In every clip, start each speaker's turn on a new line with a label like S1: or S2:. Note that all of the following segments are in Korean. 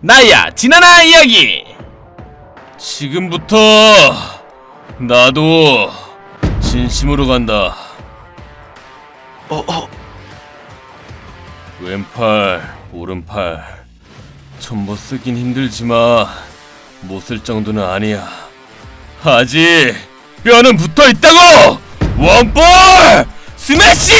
S1: 나야 지나나 이야기. 지금부터 나도 진심으로 간다.
S2: 어, 어,
S1: 왼팔 오른팔. 전부 쓰긴 힘들지만 못 쓸 정도는 아니야. 아직 뼈는 붙어 있다고! 원볼 스매시!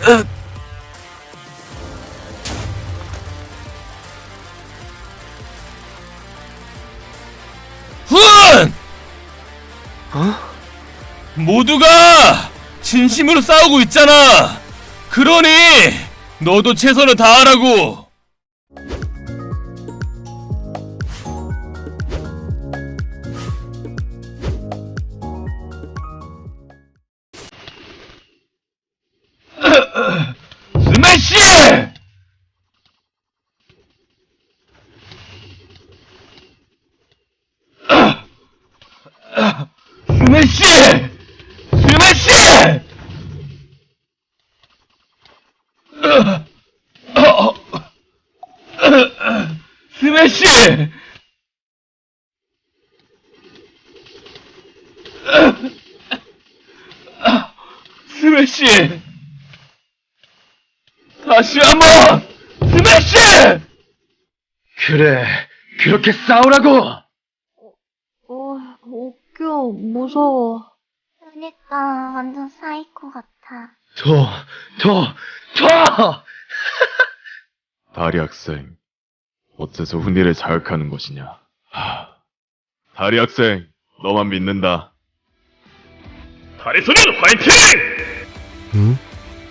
S1: 훈 모두가 진심으로 싸우고 있잖아. 그러니 너도 최선을 다하라고. 스매시! 스매시! 다시 한 번! 스매시!
S2: 그래, 그렇게 싸우라고!
S3: 어, 웃겨, 무서워.
S4: 그니까 완전 사이코 같아.
S2: 더, 더, 더!
S5: 다리 학생, 어째서 훈이를 자극하는 것이냐? 하, 다리 학생, 너만 믿는다.
S1: 다리 소년 화이팅!
S6: 응?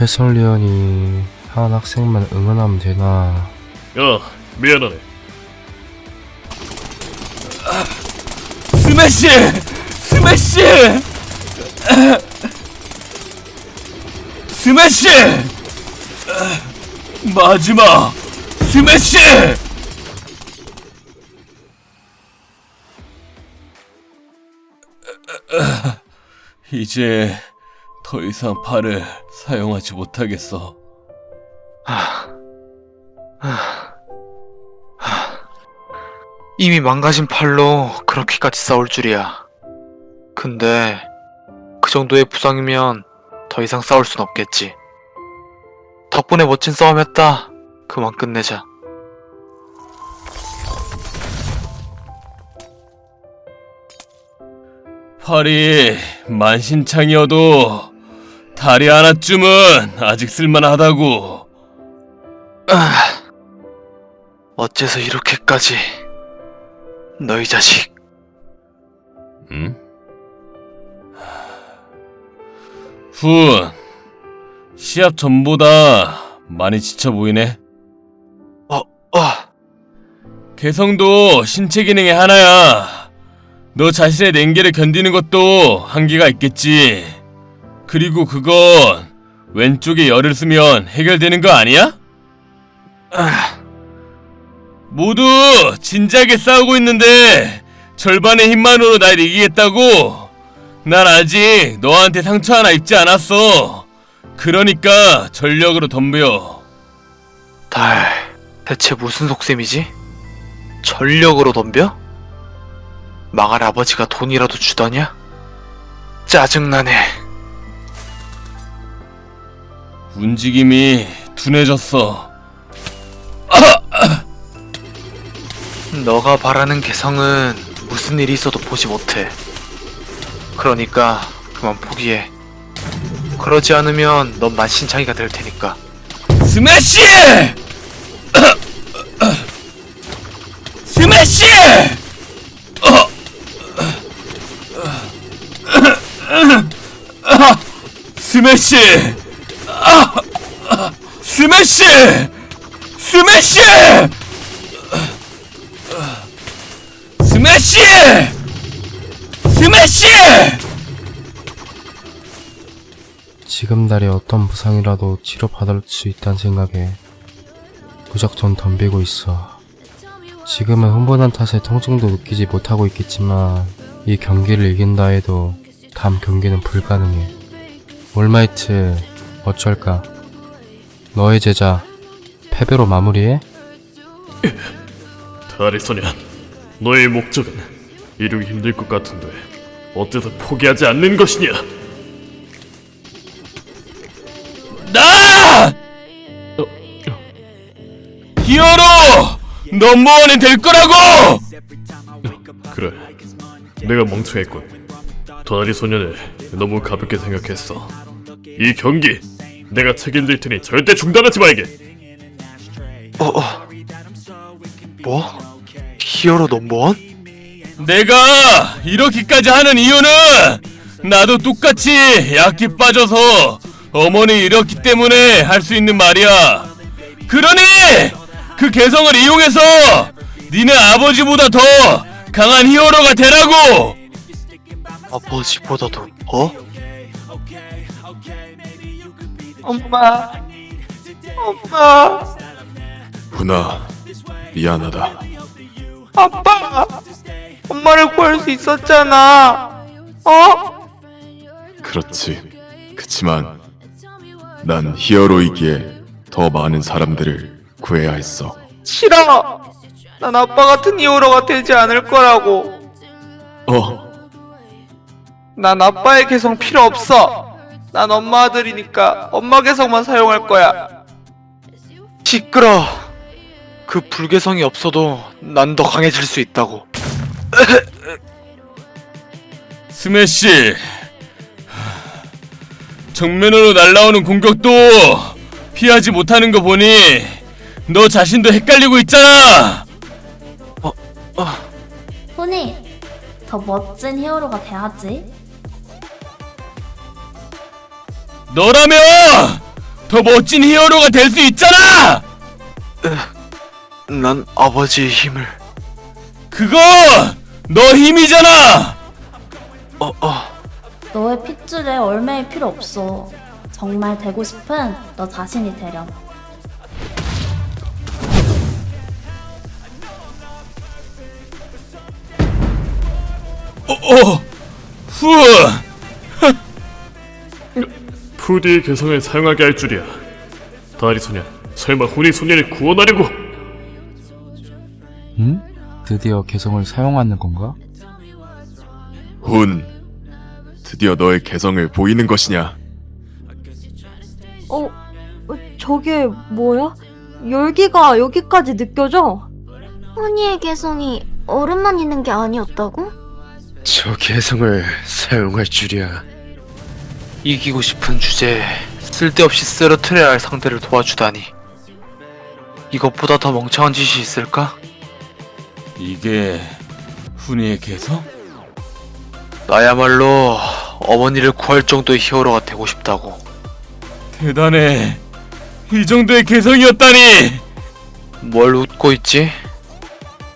S6: 해설위원이 한 학생만 응원하면 되나?
S1: 야, 미안하네. 스매시! 스매시! 스매시! 마지막 스매시! 이제 더 이상 팔을 사용하지 못하겠어.
S2: 이미 망가진 팔로 그렇게까지 싸울 줄이야. 근데, 그 정도의 부상이면 더 이상 싸울 순 없겠지. 덕분에 멋진 싸움했다. 그만 끝내자.
S1: 팔이 만신창이어도 다리 하나쯤은 아직 쓸만하다고.
S2: 아, 어째서 이렇게까지. 너희 자식.
S1: 응? 훈, 시합 전보다 많이 지쳐 보이네.
S2: 어,
S1: 개성도 신체 기능의 하나야. 너 자신의 냉기를 견디는 것도 한계가 있겠지. 그리고 그건 왼쪽에 열을 쓰면 해결되는 거 아니야?
S2: 아,
S1: 모두 진지하게 싸우고 있는데 절반의 힘만으로 날 이기겠다고? 난 아직 너한테 상처 하나 입지 않았어. 그러니까 전력으로 덤벼.
S2: 달, 대체 무슨 속셈이지? 전력으로 덤벼? 망할 아버지가 돈이라도 주더냐? 짜증나네.
S1: 움직임이 둔해졌어.
S2: 너가 바라는 개성은 무슨 일이 있어도 보지 못해. 그러니까 그만 포기해. 그러지 않으면 넌 만신창이가 될 테니까.
S1: 스매시! 스매시! 스매시! 스매시! 스매시! 스매시! 스매시!
S6: 지금 달에 어떤 부상이라도 치료받을 수 있다는 생각에 무작정 덤비고 있어. 지금은 흥분한 탓에 통증도 느끼지 못하고 있겠지만 이 경기를 이긴다 해도 다음 경기는 불가능해. 올마이트 어쩔까? 너의 제자 패배로 마무리해?
S7: 다리 소년, 너의 목적은 이루기 힘들 것 같은데 어째서 포기하지 않는 것이냐?
S1: 나! 히어로! 넘버원이 될 거라고!
S7: 그래, 내가 멍청했군. 다리 소년을 너무 가볍게 생각했어. 이 경기 내가 책임질 테니 절대 중단하지 말게.
S2: 어, 어. 뭐? 히어로 넘버원?
S1: 내가 이렇게까지 하는 이유는 나도 똑같이 약기 빠져서 어머니 잃었기 때문에 할 수 있는 말이야. 그러니 그 개성을 이용해서 니네 아버지보다 더 강한 히어로가 되라고!
S2: 아버지보다도 어?
S8: 엄마, 엄마,
S5: 훈아, 미안하다.
S8: 아빠, 엄마를 구할 수 있었잖아. 어?
S5: 그렇지. 그치만 난 히어로이기에 더 많은 사람들을 구해야 했어.
S8: 싫어. 난 아빠 같은 히어로가 되지 않을 거라고.
S5: 어,
S8: 난 아빠의 개성 필요 없어. 난 엄마 아들이니까 엄마 개성만 사용할 거야.
S2: 시끄러. 그 불개성이 없어도 난 더 강해질 수 있다고.
S1: 스매시 정면으로 날라오는 공격도 피하지 못하는 거 보니 너 자신도 헷갈리고 있잖아
S4: 훈이, 더 멋진 히어로가 돼야지.
S1: 너라면 더 멋진 히어로가 될 수 있잖아
S2: 난 아버지의 힘을.
S1: 그거 너 힘이잖아
S2: 어, 어.
S4: 너의 핏줄에 얼매일 필요 없어. 정말 되고 싶은 너 자신이 되렴.
S1: 어, 후
S7: 푸디의 개성을 사용하게 할 줄이야. 다리 소년, 설마 훈이 소년을 구원하려고?
S6: 응? 드디어 개성을 사용하는 건가?
S5: 훈. 드디어 너의 개성을 보이는 것이냐?
S3: 어, 어, 저게 뭐야? 열기가 여기까지 느껴져?
S4: 훈이의 개성이 얼음만 있는 게 아니었다고?
S9: 저 개성을 사용할 줄이야.
S2: 이기고 싶은 주제에 쓸데없이 쓰러트려야 할 상대를 도와주다니. 이것보다 더 멍청한 짓이 있을까?
S1: 이게 훈이의 개성?
S2: 나야말로 어머니를 구할 정도의 히어로가 되고 싶다고.
S1: 대단해 이 정도의 개성이었다니
S2: 뭘 웃고 있지?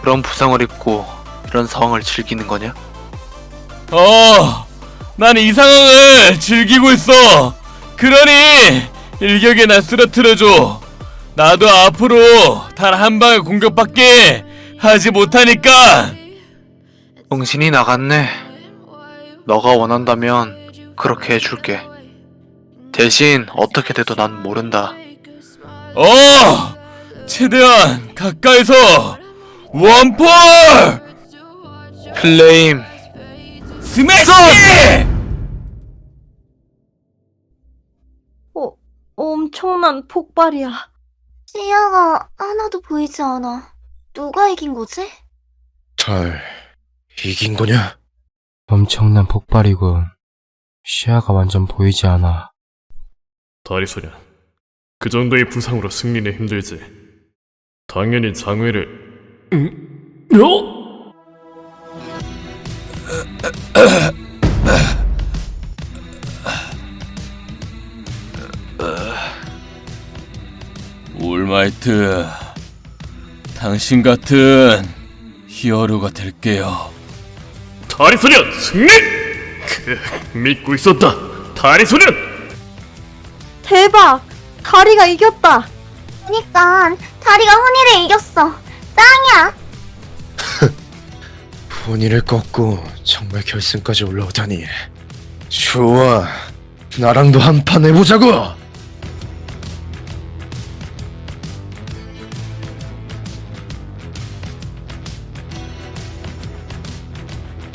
S2: 그런 부상을 입고 이런 상황을 즐기는 거냐?
S1: 어, 난이 상황을 즐기고 있어. 그러니 일격에 날 쓰러뜨려줘. 나도 앞으로 단 한 방의 공격밖에 하지 못하니까.
S2: 정신이 나갔네. 너가 원한다면 그렇게 해줄게. 대신 어떻게 돼도 난 모른다.
S1: 어, 최대한 가까이서 원폴
S2: 플레임
S1: 스매시!
S3: 어, 엄청난 폭발이야.
S4: 시야가 하나도 보이지 않아. 누가 이긴 거지?
S9: 잘 이긴 거냐?
S6: 엄청난 폭발이군. 시야가 완전 보이지 않아.
S7: 다리 소년, 그 정도의 부상으로 승리는 힘들지. 당연히 장외를... 응? 어?
S1: 올마이트, 당신 같은 히어로가 될게요.
S7: 다리 소년 승리! 그, 믿고 있었다. 다리 소년!
S3: 대박! 다리가 이겼다!
S4: 그니까 다리가 훈이를 이겼어. 짱이야.
S9: 본인을 꺾고 정말 결승까지 올라오다니. 좋아. 나랑도 한 판 해보자고.